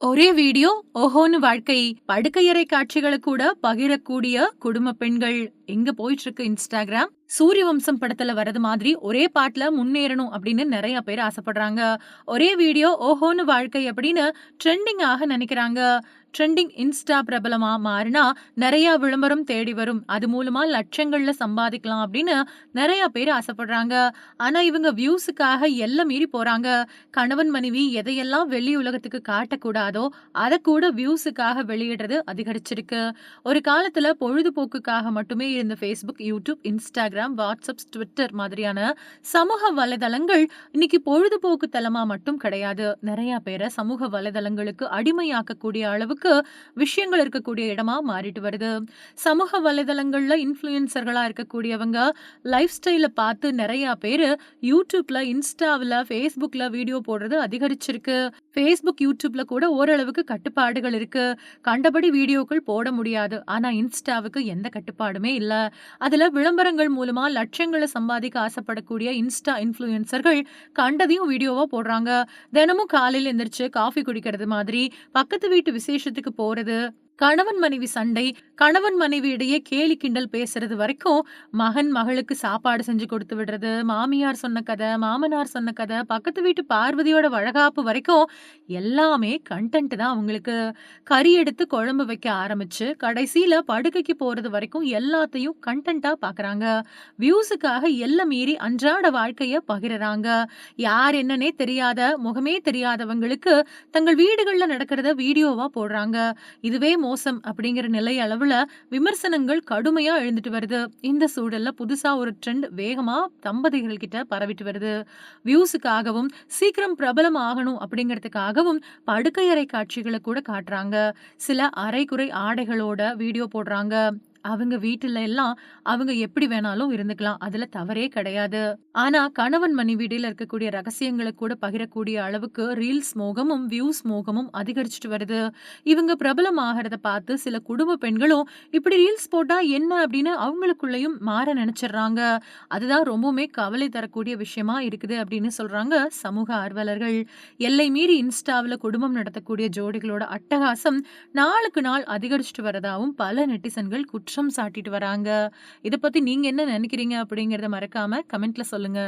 ஒரே வீடியோ ஓஹோன்னு வாழ்க்கை. படுக்கையறை காட்சிகளை கூட பகிரக்கூடிய குடும்ப பெண்கள் எங்க போயிட்டு இருக்கு இன்ஸ்டாகிராம் சூரிய வம்சம் படத்துல வர்றது மாதிரி ஒரே பாட்டுல முன்னேறணும் அப்படின்னு நிறைய பேர் ஆசைப்படுறாங்க. ஒரே வீடியோ ஓஹோன்னு வாழ்க்கை அப்படின்னு ட்ரெண்டிங் ஆக நினைக்கிறாங்க. ட்ரெண்டிங் இன்ஸ்டா பிரபலமா மாறினா நிறைய விளம்பரம் தேடி வரும். அது மூலமா லட்சங்கள்ல சம்பாதிக்கலாம் அப்படின்னு நிறைய பேர் ஆசைப்படுறாங்க. ஆனா இவங்க வியூஸுக்காக எல்லாம் மீறி போறாங்க. கணவன் மனைவி எதையெல்லாம் வெளி உலகத்துக்கு காட்டக்கூடாதோ அதை கூட வியூஸுக்காக வெளியிடுறது அதிகரிச்சிருக்கு. ஒரு காலத்துல பொழுதுபோக்குக்காக மட்டுமே இருந்த Facebook YouTube Instagram WhatsApp Twitter மாதிரியான சமூக வலைதளங்கள் இன்னைக்கு பொழுதுபோக்கு தலமா மட்டும் கிடையாது. நிறைய பேரை சமூக வலைதளங்களுக்கு அடிமையாக்கக்கூடிய அளவுக்கு விஷயங்கள் இருக்கக்கூடிய இடமா மாறிட்டு வருது. சமூக வலைதளங்கள்ல இன்ஃப்ளூயன்சர்களா இருக்கக்கூடியவங்க லைஃப் ஸ்டைலை பார்த்து நிறைய பேர் யூடியூப்ல இன்ஸ்டாவில் ஃபேஸ்புக்ல வீடியோ போடுறது அதிகரிச்சிருக்கு. ஃபேஸ்புக் யூடியூப்ல கூட ஓரளவுக்கு கட்டுப்பாடுகள் இருக்கு. கண்டபடி வீடியோக்கள் போட முடியாது. ஆனா இன்ஸ்டாவுக்கு எந்த கட்டுப்பாடுமே இல்ல. அதுல விளம்பரங்கள் மூலம் லட்சங்களை சம்பாதிக்க ஆசைப்படக்கூடிய இன்ஸ்டா இன்ஃப்ளூயன்சர்கள் கண்டதையும் வீடியோவா போடுறாங்க. தினமும் காலையில் எந்திரிச்சு காஃபி குடிக்கிறது மாதிரி பக்கத்து வீட்டு விசேஷத்துக்கு போறது கணவன் மனைவி சண்டை கணவன் மனைவி இடையே கேலி கிண்டல் பேசுறது வரைக்கும் மகன் மகளுக்கு சாப்பாடு செஞ்சு கொடுத்து விடுறது மாமியார் சொன்ன கதை மாமனார் சொன்ன கதை பக்கத்து வீட்டு பார்வதியோட வழகாப்பு வரைக்கும் எல்லாமே கண்டென்ட் தான் அவங்களுக்கு. கறி எடுத்து குழம்பு வைக்க ஆரம்பிச்சு கடைசியில படுக்கைக்கு போறது வரைக்கும் எல்லாத்தையும் கண்டென்ட்டா பாக்குறாங்க. வியூஸுக்காக எல்லாம் மீறி அன்றாட வாழ்க்கைய பகிர்றாங்க. யார் என்னன்னே தெரியாத முகமே தெரியாதவங்களுக்கு தங்கள் வீடுகள்ல நடக்கிறத வீடியோவா போடுறாங்க. இதுவே மோசம் அப்படிங்கிற நிலை அளவுல விமர்சனங்கள் கடுமையா எழுந்துட்டு வருது. இந்த சூழல்ல புதுசா ஒரு ட்ரெண்ட் வேகமா தம்பதிகள் கிட்ட பரவிட்டு வருது. வியூஸுக்காகவும் சீக்கிரம் பிரபலம் ஆகணும் அப்படிங்கிறதுக்காகவும் படுக்கையறை காட்சிகளை கூட காட்டுறாங்க. சில அரைக்குறை ஆடைகளோட வீடியோ போடுறாங்க. அவங்க வீட்டுல எல்லாம் அவங்க எப்படி வேணாலும் இருந்துக்கலாம். அதுல தவறே கிடையாது. ஆனா கணவன் மனைவிடையில இருக்கக்கூடிய ரகசியங்களை கூட பகிரக்கூடிய அளவுக்கு ரீல்ஸ் மோகமும் வியூஸ் மோகமும் அதிகரிச்சுட்டு வருது. இவங்க பிரபலம் ஆகிறத பார்த்து சில குடும்ப பெண்களும் இப்படி ரீல்ஸ் போட்டா என்ன அப்படின்னு அவங்களுக்குள்ளயும் மாற நினைச்சிடுறாங்க. அதுதான் ரொம்பவுமே கவலை தரக்கூடிய விஷயமா இருக்குது அப்படின்னு சொல்றாங்க சமூக ஆர்வலர்கள். எல்லை மீறி இன்ஸ்டாவில் குடும்பம் நடத்தக்கூடிய ஜோடிகளோட அட்டகாசம் நாளுக்கு நாள் அதிகரிச்சுட்டு வரதாகவும் பல நெட்டிசன்கள் குற்றம் சாட்டிட்டு வராங்க. இதை பத்தி நீங்க என்ன நினைக்கிறீங்க அப்படிங்கறத மறக்காம கமெண்ட்ல சொல்லுங்க.